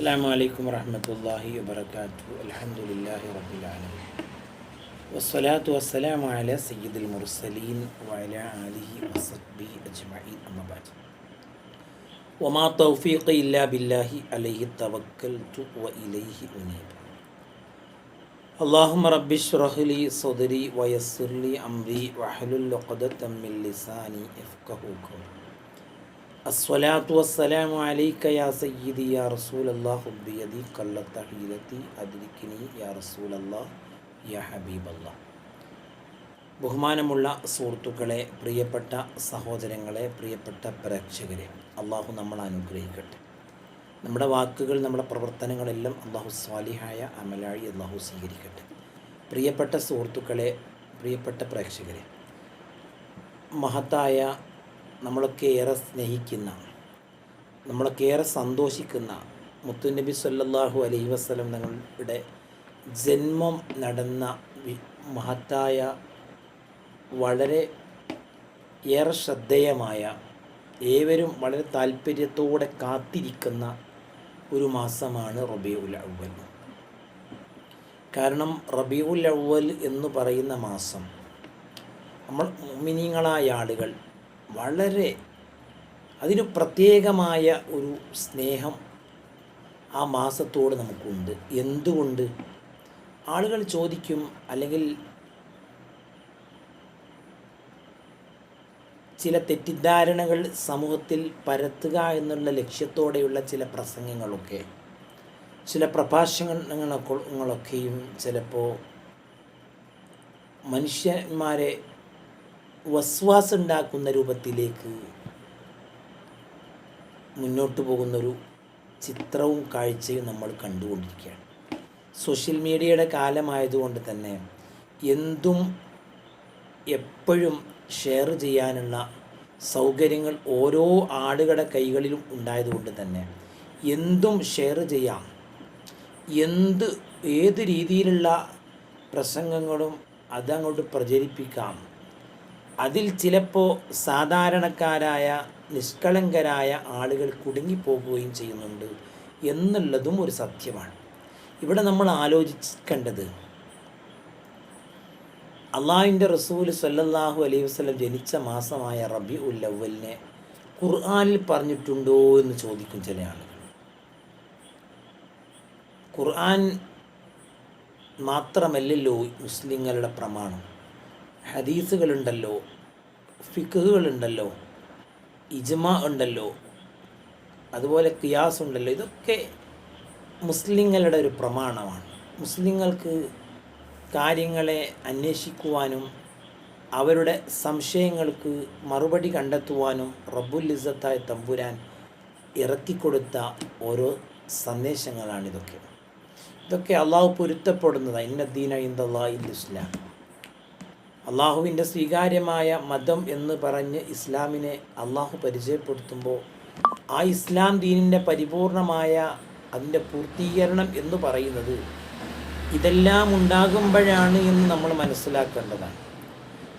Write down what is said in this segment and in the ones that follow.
السلام عليكم ورحمة الله وبركاته. الحمد لله رب العالمين. والصلاة والسلام على سيد المرسلين وعلى آله وصحبه أجمعين أما بعد. وما توفيقي إلا بالله عليه توكلت وإليه أنيب. اللهم رب اشرح لي صدري ويسر لي أمري واحلل عقدة من لساني يفقهوا قولي. അസ്വലാത്തു വസ്സലാമു അലൈക്ക യാ സയ്യിദി യാ റസൂൽ അള്ളാഹുബിയതി കള്ളത്തഹീലത്തി അതിരിക്കിനി യാ റസൂൽ അള്ളാഹ് യാ ഹബീബല്ലാഹ്. ബഹുമാനമുള്ള സുഹൃത്തുക്കളെ പ്രിയപ്പെട്ട സഹോദരങ്ങളെ പ്രിയപ്പെട്ട പ്രേക്ഷകരെ അള്ളാഹു നമ്മൾ അനുഗ്രഹിക്കട്ടെ. നമ്മുടെ വാക്കുകൾ നമ്മുടെ പ്രവർത്തനങ്ങളെല്ലാം അള്ളാഹു സ്വാലിഹായ അമലാഴി അള്ളാഹു സ്വീകരിക്കട്ടെ. പ്രിയപ്പെട്ട സുഹൃത്തുക്കളെ പ്രിയപ്പെട്ട പ്രേക്ഷകരെ മഹത്തായ നമ്മളൊക്കെ ഏറെ സ്നേഹിക്കുന്ന നമ്മളൊക്കെ ഏറെ സന്തോഷിക്കുന്ന മുത്തുനബി സല്ലാഹു അലൈഹി വസ്ലം തങ്ങളുടെ ജന്മം നടന്ന മഹത്തായ വളരെ ഏറെ ശ്രദ്ധേയമായ ഏവരും വളരെ താല്പര്യത്തോടെ കാത്തിരിക്കുന്ന ഒരു മാസമാണ് റബിയുൽ അവൽ കാരണം റബിയുൽ അവൽ എന്ന് പറയുന്ന മാസം നമ്മൾ മിനിങ്ങളായ ആളുകൾ വളരെ അതിന് പ്രത്യേകമായ ഒരു സ്നേഹം ആ മാസത്തോട് നമുക്കുണ്ട്. എന്തുകൊണ്ട്? ആളുകൾ ചോദിക്കും അല്ലെങ്കിൽ ചില തെറ്റിദ്ധാരണകൾ സമൂഹത്തിൽ പരത്തുക എന്നുള്ള ലക്ഷ്യത്തോടെയുള്ള ചില പ്രസംഗങ്ങളൊക്കെ ചില പ്രഭാഷണങ്ങളൊക്കെയും ചിലപ്പോൾ മനുഷ്യന്മാരെ വസ്വാസുണ്ടാക്കുന്ന രൂപത്തിലേക്ക് മുന്നോട്ട് പോകുന്നൊരു ചിത്രവും കാഴ്ചയും നമ്മൾ കണ്ടുകൊണ്ടിരിക്കുകയാണ്. സോഷ്യൽ മീഡിയയുടെ കാലമായതുകൊണ്ട് തന്നെ എന്തും എപ്പോഴും ഷെയർ ചെയ്യാനുള്ള സൗകര്യങ്ങൾ ഓരോ ആളുകളുടെ കൈകളിലും ഉണ്ടായതുകൊണ്ട് തന്നെ എന്തും ഷെയർ ചെയ്യാം. എന്ത് ഏത് രീതിയിലുള്ള പ്രസംഗങ്ങളും അതങ്ങോട്ട് പ്രചരിപ്പിക്കാം. അതിൽ ചിലപ്പോൾ സാധാരണക്കാരായ നിഷ്കളങ്കരായ ആളുകൾ കുടുങ്ങിപ്പോകുകയും ചെയ്യുന്നുണ്ട് എന്നുള്ളതും ഒരു സത്യമാണ്. ഇവിടെ നമ്മൾ ആലോചിക്കേണ്ടത് അള്ളാഹിന്റെ റസൂൽ സല്ലല്ലാഹു അലൈഹി വസ്ലം ജനിച്ച മാസമായ റബി ഉൽ അവലിനെ ഖുർആാനിൽ പറഞ്ഞിട്ടുണ്ടോ എന്ന് ചോദിക്കും ചില ആളുകൾ. ഖുർആൻ മാത്രമല്ലല്ലോ മുസ്ലിങ്ങളുടെ പ്രമാണം. ഹദീസുകളുണ്ടല്ലോ ഫിക്കുകളുണ്ടല്ലോ ഇജ്മ ഉണ്ടല്ലോ അതുപോലെ കിയാസ് ഉണ്ടല്ലോ ഇതൊക്കെ മുസ്ലിങ്ങളുടെ ഒരു പ്രമാണമാണ്. മുസ്ലിങ്ങൾക്ക് കാര്യങ്ങളെ അന്വേഷിക്കുവാനും അവരുടെ സംശയങ്ങൾക്ക് മറുപടി കണ്ടെത്തുവാനും റബ്ബുൽ ഇസ്സത്തായ തമ്പുരാൻ ഇറക്കിക്കൊടുത്ത ഓരോ സന്ദേശങ്ങളാണിതൊക്കെ. ഇതൊക്കെ അള്ളാഹു പൊരുത്തപ്പെടുന്നതാണ് ഇന്ന ദീന ഇന്ദാഹിൽ ഇസ്ലാം അള്ളാഹുവിന്റെ സ്വീകാര്യമായ മതം എന്ന് പറഞ്ഞ് ഇസ്ലാമിനെ അള്ളാഹു പരിചയപ്പെടുത്തുമ്പോൾ ആ ഇസ്ലാം ദീനിന്റെ പരിപൂർണമായ അതിന്റെ പൂർത്തീകരണം എന്ന് പറയുന്നത് ഇതെല്ലാം ഉണ്ടാകുമ്പോഴാണ് എന്ന് നമ്മൾ മനസ്സിലാക്കേണ്ടതാണ്.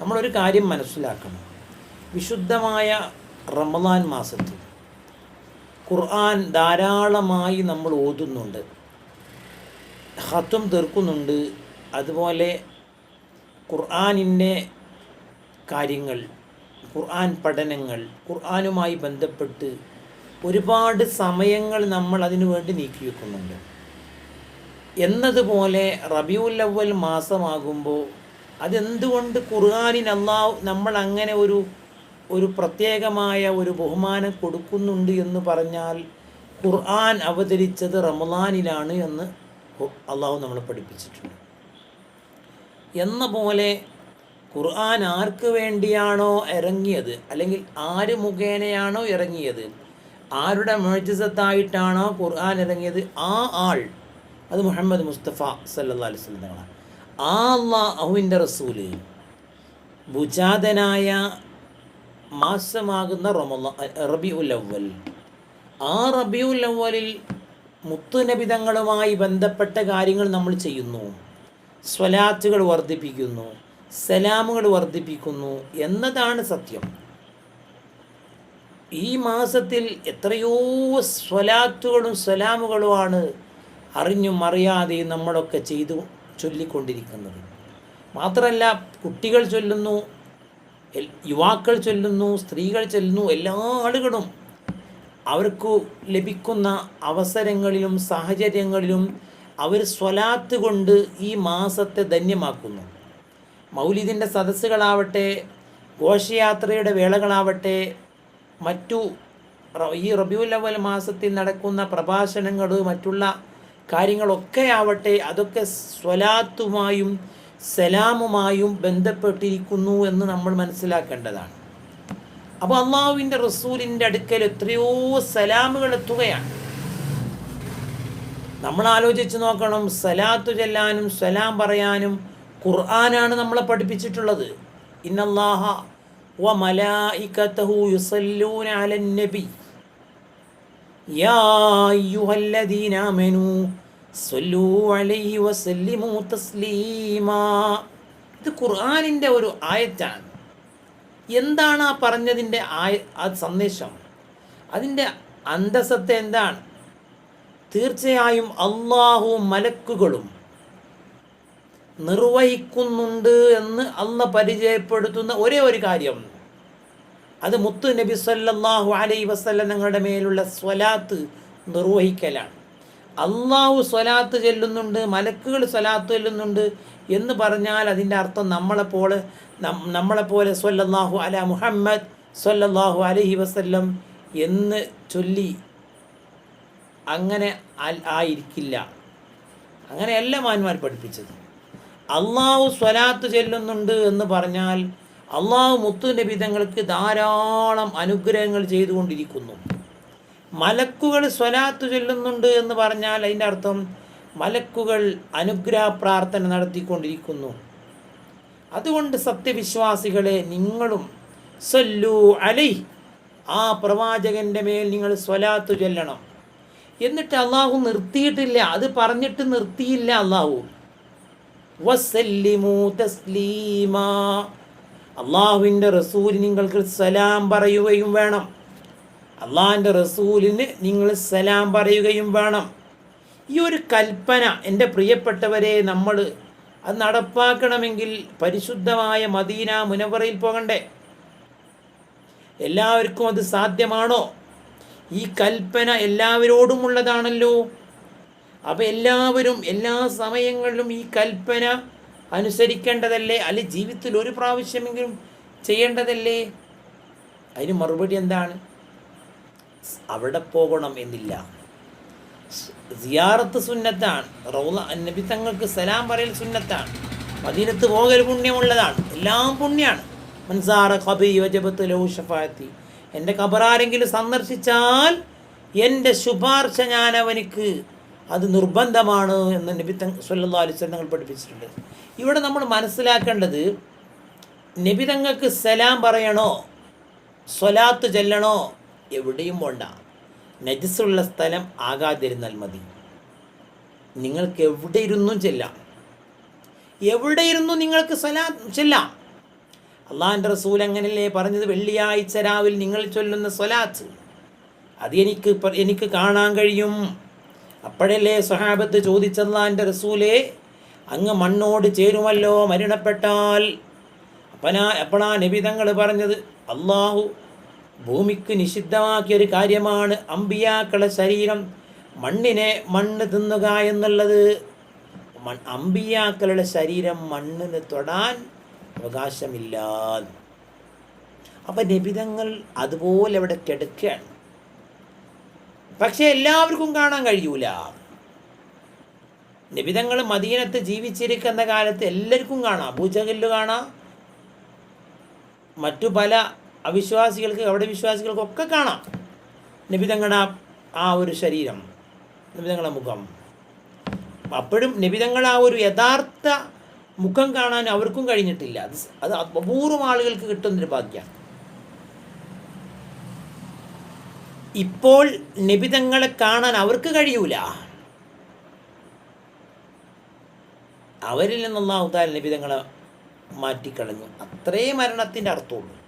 നമ്മളൊരു കാര്യം മനസ്സിലാക്കണം. വിശുദ്ധമായ റമദാൻ മാസത്തിൽ ഖുർആൻ ധാരാളമായി നമ്മൾ ഓതുന്നുണ്ട് ഹത്വം തീർക്കുന്നുണ്ട് അതുപോലെ ഖുർആനിന്റെ കാര്യങ്ങൾ ഖുർആൻ പഠനങ്ങൾ ഖുർആാനുമായി ബന്ധപ്പെട്ട് ഒരുപാട് സമയങ്ങൾ നമ്മൾ അതിനു വേണ്ടി നീക്കി വെക്കുന്നുണ്ട്. എന്നതുപോലെ റബിയുൽ അവൽ മാസമാകുമ്പോൾ അതെന്തുകൊണ്ട് ഖുർആാനിന് അള്ളാഹു നമ്മൾ അങ്ങനെ ഒരു ഒരു പ്രത്യേകമായ ഒരു ബഹുമാനം കൊടുക്കുന്നുണ്ട് എന്ന് പറഞ്ഞാൽ ഖുർആൻ അവതരിച്ചത് റമദാനിലാണ് എന്ന് അള്ളാഹു നമ്മളെ പഠിപ്പിച്ചിട്ടുണ്ട്. എന്ന പോലെ ഖുർആൻ ആർക്ക് വേണ്ടിയാണോ ഇറങ്ങിയത്? അല്ലെങ്കിൽ ആര് മുഖേനയാണോ ഇറങ്ങിയത്? ആരുടെ മേഴ്ജിസത്തായിട്ടാണോ ഖുർആൻ ഇറങ്ങിയത്? ആ ആൾ അത് മുഹമ്മദ് മുസ്തഫ സല്ലാ അലൈഹി സ്വലം തങ്ങളാണ്. ആ അള്ളാഹുവിന്റെ റസൂൽ ഭുജാതനായ മാസമാകുന്ന റമദാ റബി ഉൽ അവൽ ആ റബി ഉൽ അവലിൽ മുത്തുനബിതങ്ങളുമായി ബന്ധപ്പെട്ട കാര്യങ്ങൾ നമ്മൾ ചെയ്യുന്നു. സ്വലാത്തുകൾ വർദ്ധിപ്പിക്കുന്നു സലാമുകൾ വർദ്ധിപ്പിക്കുന്നു എന്നതാണ് സത്യം. ഈ മാസത്തിൽ എത്രയോ സ്വലാത്തുകളും സലാമുകളുമാണ് അറിഞ്ഞും അറിയാതെയും നമ്മളൊക്കെ ചെയ്തു ചൊല്ലിക്കൊണ്ടിരിക്കുന്നത്. മാത്രമല്ല കുട്ടികൾ ചൊല്ലുന്നു യുവാക്കൾ ചൊല്ലുന്നു സ്ത്രീകൾ ചൊല്ലുന്നു എല്ലാ ആളുകളും അവർക്ക് ലഭിക്കുന്ന അവസരങ്ങളിലും സാഹചര്യങ്ങളിലും അവർ സ്വലാത്ത് കൊണ്ട് ഈ മാസത്തെ ധന്യമാക്കുന്നു. മൗലിദിന്റെ സദസ്സുകളാവട്ടെ ഘോഷയാത്രയുടെ വേളകളാവട്ടെ മറ്റു ഈ റബിയുലവൽ മാസത്തിൽ നടക്കുന്ന പ്രഭാഷണങ്ങൾ മറ്റുള്ള കാര്യങ്ങളൊക്കെ ആവട്ടെ അതൊക്കെ സ്വലാത്തുമായും സലാമുമായും ബന്ധപ്പെട്ടിരിക്കുന്നു എന്ന് നമ്മൾ മനസ്സിലാക്കേണ്ടതാണ്. അപ്പോൾ അള്ളാഹുവിന്റെ റസൂലിന്റെ അടുക്കൽ എത്രയോ സലാമുകൾ എത്തുകയാണ്. നമ്മൾ ആലോചിച്ച് നോക്കണം സലാത്തു ചെല്ലാനും സലാം പറയാനും ഖുർആനാണ് നമ്മളെ പഠിപ്പിച്ചിട്ടുള്ളത്. ഇന്നല്ലാഹ വ മലായിക്കത്തഹു യുസല്ലൂന അലൻ നബി. യാ അയ്യുഹല്ലദീന ആമനൂ സല്ലൂ അലൈഹി വസല്ലിമു തസ്ലീമാ. ഇത് ഖുർആനിന്റെ ഒരു ആയത്താണ്. എന്താണ് ആ പറഞ്ഞതിന്റെ ആയ ആ സന്ദേശം? അതിന്റെ അന്തസത്ത എന്താണ്? തീർച്ചയായും അള്ളാഹു മലക്കുകളും നിർവഹിക്കുന്നുണ്ട് എന്ന് അല്ല പരിചയപ്പെടുത്തുന്ന ഒരേ ഒരു കാര്യം. അത് മുത്തു നബി സല്ലാഹു അലൈ വസ്ല്ല മേലുള്ള സ്വലാത്ത് നിർവഹിക്കലാണ്. അള്ളാഹു സ്വലാത്ത് ചെല്ലുന്നുണ്ട് മലക്കുകൾ സ്വലാത്ത് ചെല്ലുന്നുണ്ട് എന്ന് പറഞ്ഞാൽ അതിന്റെ അർത്ഥം നമ്മളെപ്പോലെ നമ്മളെപ്പോലെ സ്വല്ലല്ലാഹു അല മുഹമ്മദ് സ്വല്ലല്ലാഹു അലഹി വസ്ല്ലം എന്ന് ചൊല്ലി അങ്ങനെ ആയിരിക്കില്ല. അങ്ങനെയല്ല മാന്മാർ പഠിപ്പിച്ചത്. അള്ളാഹു സ്വലാത്ത് ചെല്ലുന്നുണ്ട് എന്ന് പറഞ്ഞാൽ അള്ളാഹു മുത്തു നബിതങ്ങൾക്ക് ധാരാളം അനുഗ്രഹങ്ങൾ ചെയ്തുകൊണ്ടിരിക്കുന്നു. മലക്കുകൾ സ്വലാത്ത് ചൊല്ലുന്നുണ്ട് എന്ന് പറഞ്ഞാൽ അതിന്റെ അർത്ഥം മലക്കുകൾ അനുഗ്രഹ പ്രാർത്ഥന നടത്തിക്കൊണ്ടിരിക്കുന്നു. അതുകൊണ്ട് സത്യവിശ്വാസികളെ നിങ്ങളും സല്ലു അലൈ ആ പ്രവാചകന്റെ മേൽ നിങ്ങൾ സ്വലാത്തു ചൊല്ലണം. എന്നിട്ട് അള്ളാഹു നിർത്തിയിട്ടില്ല. അത് പറഞ്ഞിട്ട് നിർത്തിയില്ല അള്ളാഹു വസല്ലിമു തസ്ലീമാ. അള്ളാഹുവിന്റെ റസൂലിന് നിങ്ങൾക്ക് സലാം പറയുകയും വേണം. അള്ളാഹിന്റെ റസൂലിന് നിങ്ങൾ സലാം പറയുകയും വേണം. ഈ ഒരു കൽപ്പന എന്റെ പ്രിയപ്പെട്ടവരെ നമ്മൾ അത് നടപ്പാക്കണമെങ്കിൽ പരിശുദ്ധമായ മദീന മുനവറയിൽ പോകണ്ടേ? എല്ലാവർക്കും അത് സാധ്യമാണോ? ഈ കൽപ്പന എല്ലാവരോടുമുള്ളതാണല്ലോ. അപ്പം അപ്പോൾ എല്ലാവരും എല്ലാ സമയങ്ങളിലും ഈ കൽപ്പന അനുസരിക്കേണ്ടതല്ലേ? അല്ലെ ജീവിതത്തിൽ ഒരു പ്രാവശ്യമെങ്കിലും ചെയ്യേണ്ടതല്ലേ? അതിന് മറുപടി എന്താണ്? അവിടെ പോകണം എന്നില്ല. സിയാറത്ത് സുന്നത്താണ്. റൗല നബി തങ്ങൾക്ക് സലാം പറയൽ സുന്നത്താണ്. മദീനത്ത് പോകൽ പുണ്യമുള്ളതാണ്. എല്ലാം പുണ്യമാണ് മൻസാറ ഖബി യുവജപത്ത് ലഹു ഷഫാത്തി എന്റെ ഖബറാരെങ്കിലും സന്ദർശിച്ചാൽ എന്റെ ശുപാർശ ഞാൻ അവനിക്ക് അത് നിർബന്ധമാണ് എന്ന് നബി സല്ലാ അലിസ്വൽ തങ്ങൾ പഠിപ്പിച്ചിട്ടുണ്ട്. ഇവിടെ നമ്മൾ മനസ്സിലാക്കേണ്ടത് നബി തങ്ങൾക്ക് സലാം പറയണോ സ്വലാത്ത് ചെല്ലണോ എവിടെയും വേണ്ട നജസുള്ള സ്ഥലം ആകാതിരുന്നാൽ മതി. നിങ്ങൾക്ക് എവിടെ ഇരുന്നും ചെല്ലാം. എവിടെ ഇരുന്നും നിങ്ങൾക്ക് സ്വലാ ചെല്ലാം. അള്ളാഹിന്റെ റസൂൽ അങ്ങനല്ലേ പറഞ്ഞത്? വെള്ളിയാഴ്ച രാവിലെ നിങ്ങൾ ചൊല്ലുന്ന സ്വലാത്ത്. അത് എനിക്ക് എനിക്ക് കാണാൻ കഴിയും. അപ്പോഴല്ലേ സ്വഹാബത്ത് ചോദിച്ചല്ലാന്റെ റസൂലെ അങ്ങ് മണ്ണോട് ചേരുമല്ലോ മരണപ്പെട്ടാൽ. അപ്പനാ അപ്പോഴാ നബിതങ്ങൾ പറഞ്ഞത് അള്ളാഹു ഭൂമിക്ക് നിഷിദ്ധമാക്കിയൊരു കാര്യമാണ് അമ്പിയാക്കളെ ശരീരം. മണ്ണിനെ മണ്ണ് തിന്നുക എന്നുള്ളത്. അമ്പിയാക്കളുടെ ശരീരം മണ്ണിന് തൊടാൻ അവകാശമില്ല അപ്പം നിബിതങ്ങൾ അതുപോലെ അവിടെ കിടക്കുകയാണ്. പക്ഷേ എല്ലാവർക്കും കാണാൻ കഴിയൂല. നിബിതങ്ങൾ മദീനത്ത് ജീവിച്ചിരിക്കുന്ന കാലത്ത് എല്ലാവർക്കും കാണാം. അബൂജഹൽ കാണാം. മറ്റു പല അവിശ്വാസികൾക്ക് അവിടെ വിശ്വാസികൾക്കൊക്കെ കാണാം. നിബിതങ്ങളുടെ ആ ഒരു ശരീരം നിബിതങ്ങളുടെ മുഖം. അപ്പോഴും നിബിതങ്ങൾ ആ ഒരു യഥാർത്ഥ മുഖം കാണാൻ അവർക്കും കഴിഞ്ഞിട്ടില്ല. അത് അത് അപൂർവം ആളുകൾക്ക് കിട്ടുന്നൊരു ഭാഗ്യമാണ് ഇപ്പോൾ നിബിതങ്ങളെ കാണാൻ അവർക്ക് കഴിയൂല. അവരിൽ നിന്നുള്ള ഉദാഹരണ നിബിതങ്ങളെ മാറ്റിക്കളഞ്ഞു. അത്രേ മരണത്തിന്റെ അർത്ഥമുള്ളൂ.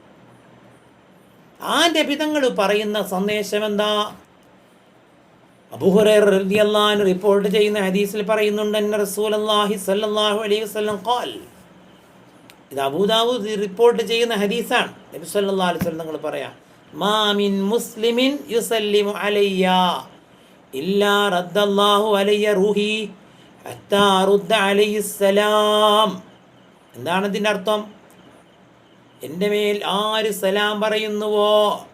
ആ നിബിതങ്ങൾ പറയുന്ന സന്ദേശം എന്താ? അബൂഹുറൈറിയാൻ റിപ്പോർട്ട് ചെയ്യുന്ന ഹദീസിൽ പറയുന്നുണ്ട് എന്നെ റസൂലല്ലാഹി സല്ലല്ലാഹു അലൈഹി വസല്ലം ഖാൽ. ഇത് അബൂദാവൂദ് റിപ്പോർട്ട് ചെയ്യുന്ന ഹദീസാണ്. നബി സല്ലല്ലാഹു അലൈഹി വസല്ലം നിങ്ങൾ പറയാം മാ മിൻ മുസ്ലിമിൻ യുസല്ലിമു അലയ്യ ഇല്ലാ റദ്ദല്ലാഹു അലയ്യ റൂഹി ഹത്താ റുദ്ദ എന്താണ് ഇതിന്റെ അർത്ഥം? എന്റെ മേൽ ആര് സലാം പറയുന്നുവോ?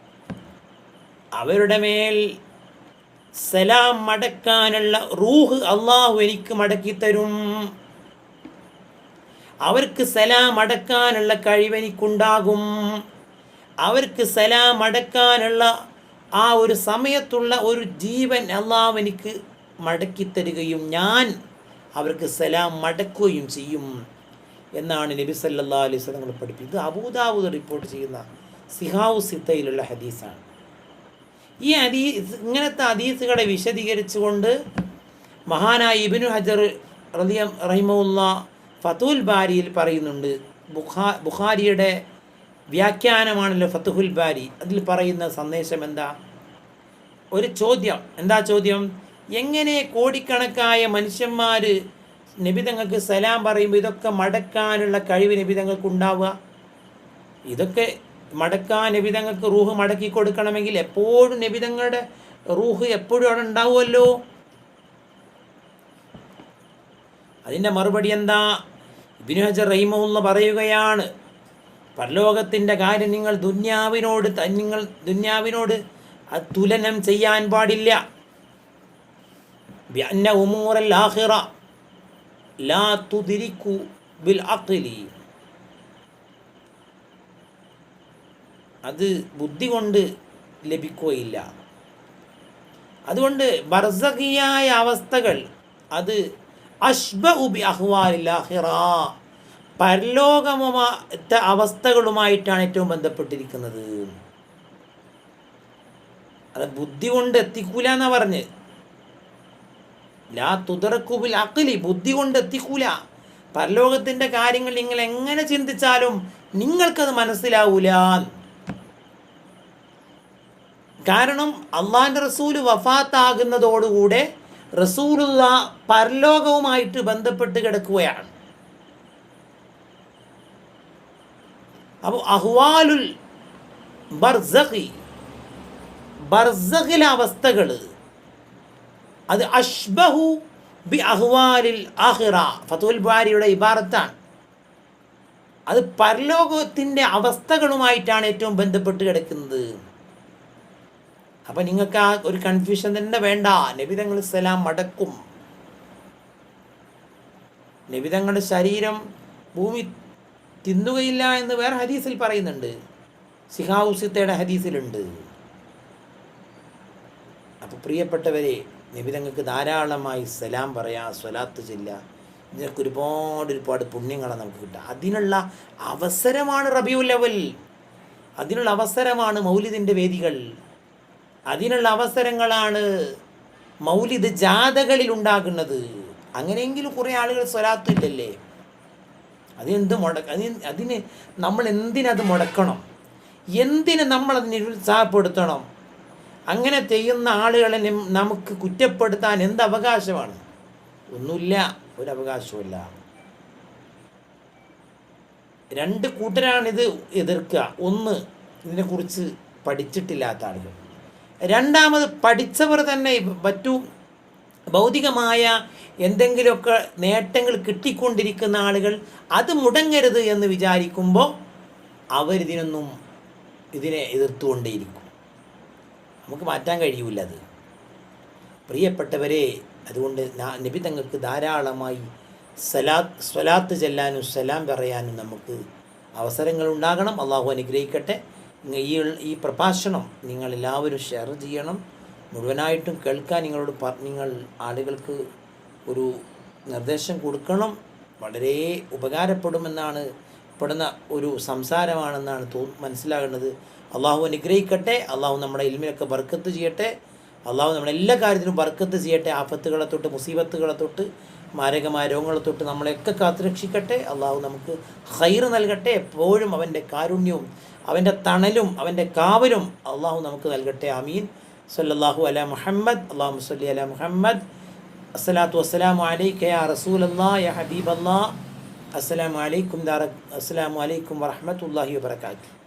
അവരുടെ മേൽ സലാം മടക്കാനുള്ള റൂഹ് അള്ളാഹു എനിക്ക് മടക്കി തരും. അവർക്ക് സലാം അടക്കാനുള്ള കഴിവെനിക്കുണ്ടാകും. അവർക്ക് സലാം അടക്കാനുള്ള ആ ഒരു സമയത്തുള്ള ഒരു ജീവൻ അള്ളാഹു എനിക്ക് മടക്കി തരികയും ഞാൻ അവർക്ക് സലാം മടക്കുകയും ചെയ്യും എന്നാണ് നബി സല്ലാ അലൈഹി സ്വലങ്ങൾ പഠിപ്പിച്ചത് ഇത് അബൂദാവൂദ് റിപ്പോർട്ട് ചെയ്യുന്ന സിഹാവു സിത്തയിലുള്ള ഹദീസാണ്. ഈ ഹദീസ് ഇങ്ങനത്തെ ഹദീസുകളെ വിശദീകരിച്ചുകൊണ്ട് മഹാനായ ഇബിനു ഹജർ റലിയം റഹിമുല്ല ഫത്തുൽ ബാരിയിൽ പറയുന്നുണ്ട്. ബുഖാ ബുഖാരിയുടെ വ്യാഖ്യാനമാണല്ലോ ഫത്തുഹുൽ ബാരി. അതിൽ പറയുന്ന സന്ദേശം എന്താ? ഒരു ചോദ്യം. എന്താ ചോദ്യം? എങ്ങനെ കോടിക്കണക്കായ മനുഷ്യന്മാർ നബിതങ്ങൾക്ക് സലാം പറയുമ്പോൾ ഇതൊക്കെ മടക്കാനുള്ള കഴിവ് നബിതങ്ങൾക്ക് ഉണ്ടാവുക ഇതൊക്കെ മടക്കാൻ നബിതങ്ങൾക്ക് റൂഹ് മടക്കി കൊടുക്കണമെങ്കിൽ എപ്പോഴും നബിതങ്ങളുടെ റൂഹ് എപ്പോഴും അവിടെ ഉണ്ടാവുമല്ലോ? അതിന്റെ മറുപടി എന്താ? ഇബിനു ഹജർ റഹിമുള്ള പറയുകയാണ് പരലോകത്തിന്റെ കാര്യം നിങ്ങൾ ദുന്യാവിനോട് നിങ്ങൾ ദുന്യാവിനോട് തുലനം ചെയ്യാൻ പാടില്ല. ബിഅന്ന ഉമൂറൽ ആഹിറ ലാ തുദിരിക്കു ബിൽ അഖ്ലി. അത് ബുദ്ധി കൊണ്ട് ലഭിക്കുകയില്ല. അതുകൊണ്ട് ബർസഖിയായ അവസ്ഥകൾ അത് അഷ്ബ ഉബി അഹ്വാലില്ലാഹിറ പരലോകമത്തെ അവസ്ഥകളുമായിട്ടാണ് ഏറ്റവും ബന്ധപ്പെട്ടിരിക്കുന്നത്. അത് ബുദ്ധി കൊണ്ട് എത്തിക്കൂല എന്നാ പറഞ്ഞ്. ലാ തുതറക്കുബിൽ അക്കിലി ബുദ്ധി കൊണ്ട് എത്തിക്കൂല. പരലോകത്തിന്റെ കാര്യങ്ങൾ നിങ്ങൾ എങ്ങനെ ചിന്തിച്ചാലും നിങ്ങൾക്കത് മനസ്സിലാവൂല കാരണം അള്ളാഹിന്റെ റസൂൽ വഫാത്താകുന്നതോടുകൂടെ റസൂലുള്ള പരലോകവുമായിട്ട് ബന്ധപ്പെട്ട് കിടക്കുകയാണ്. അപ്പോൾ അഹ്വാലുൽ ബർസഖി ബർസഖിലെ അവസ്ഥകൾ അത് അഷ്ബഹു ബി അഹ്വാലിൽ ആഹിറ ഫതുൽ ബാരിയുടെ ഇബാറത്താണ്. അത് പരലോകത്തിന്റെ അവസ്ഥകളുമായിട്ടാണ് ഏറ്റവും ബന്ധപ്പെട്ട് കിടക്കുന്നത്. അപ്പം നിങ്ങൾക്ക് ആ ഒരു കൺഫ്യൂഷൻ തന്നെ വേണ്ട. നബിതങ്ങൾ സലാം മടക്കും. നബിതങ്ങളുടെ ശരീരം ഭൂമി തിന്നുകയില്ല എന്ന് വേറെ ഹദീസിൽ പറയുന്നുണ്ട്. സിഹാവുസിത്തയുടെ ഹദീസിലുണ്ട്. അപ്പോൾ പ്രിയപ്പെട്ടവരെ നബിതങ്ങൾക്ക് ധാരാളമായി സലാം പറയാ സ്വലാത്ത് ചെല്ല. ഇതിനൊക്കെ ഒരുപാട് ഒരുപാട് പുണ്യങ്ങളാണ് നമുക്ക് കിട്ടുക. അതിനുള്ള അവസരമാണ് റബിയുൽ അവൽ അതിനുള്ള അവസരമാണ് മൗലിദിന്റെ വേദികൾ. അതിനുള്ള അവസരങ്ങളാണ് മൗലിദ് ജാഥകളിൽ ഉണ്ടാകുന്നത്. അങ്ങനെയെങ്കിലും കുറേ ആളുകൾ സ്വലാത്തില്ലല്ലേ അതിനെന്ത് മുടക്ക അതിന് അതിന് നമ്മൾ എന്തിനത് മുടക്കണം? എന്തിന് നമ്മളതിനെ ഉത്സാഹപ്പെടുത്തണം? അങ്ങനെ ചെയ്യുന്ന ആളുകളെ നമുക്ക് കുറ്റപ്പെടുത്താൻ എന്ത് അവകാശമാണ്? ഒന്നുമില്ല ഒരു രണ്ട് കൂട്ടരാണിത് എതിർക്കുക ഒന്ന് ഇതിനെക്കുറിച്ച് പഠിച്ചിട്ടില്ലാത്ത ആളുകൾ. രണ്ടാമത് പഠിച്ചവർ തന്നെ മറ്റു ഭൗതികമായ എന്തെങ്കിലുമൊക്കെ നേട്ടങ്ങൾ കിട്ടിക്കൊണ്ടിരിക്കുന്ന ആളുകൾ അത് മുടങ്ങരുത് എന്ന് വിചാരിക്കുമ്പോൾ അവരിതിനൊന്നും ഇതിനെ എതിർത്തുകൊണ്ടേയിരിക്കും. നമുക്ക് മാറ്റാൻ കഴിയൂല അത്. പ്രിയപ്പെട്ടവരെ അതുകൊണ്ട് നബി തങ്ങൾക്ക് ധാരാളമായി സലാ സ്വലാത്ത് ചെല്ലാനും സലാം പറയാനും നമുക്ക് അവസരങ്ങൾ ഉണ്ടാകണം അള്ളാഹു അനുഗ്രഹിക്കട്ടെ. ഈ ഈ പ്രഭാഷണം നിങ്ങൾ എല്ലാവരും ഷെയർ ചെയ്യണം. മുഴുവനായിട്ടും കേൾക്കാൻ നിങ്ങളോട് നിങ്ങൾ ആളുകൾക്ക് ഒരു നിർദ്ദേശം കൊടുക്കണം. വളരെ ഉപകാരപ്പെടുമെന്നാണ് പെടുന്ന ഒരു സംസാരമാണെന്നാണ് തോ മനസ്സിലാകുന്നത്. അള്ളാഹു അനുഗ്രഹിക്കട്ടെ. അള്ളാഹു നമ്മുടെ ഇൽമിനൊക്കെ ബർക്കത്ത് ചെയ്യട്ടെ. അള്ളാഹു നമ്മുടെ എല്ലാ കാര്യത്തിനും ബർക്കത്ത് ചെയ്യട്ടെ. ആപത്തുകളെ തൊട്ട് മുസീബത്തുകളെ തൊട്ട്. മാരകമായ രോഗങ്ങളെ തൊട്ട് നമ്മളെയൊക്കെ കാത്തുരക്ഷിക്കട്ടെ. അള്ളാഹു നമുക്ക് ഹൈർ നൽകട്ടെ. എപ്പോഴും അവന്റെ കാരുണ്യവും അവന്റെ തണലും അവന്റെ കാവലും അള്ളാഹു നമുക്ക് നൽകട്ടെ. അമീൻ സല്ലല്ലാഹു അല മുഹമ്മദ്. അള്ളാഹു സല്ലി അല മുഹമ്മദ്. അസ്സലാത്തു വസ്സലാമു അലൈക്ക യാ റസൂലല്ലാ യാ ഹബീബല്ലാ. അസ്സലാമു അലൈക്കും അസ്സലാമു അലൈക്കും വറഹ്മത്തുള്ളാഹി വബറകാതുഹു.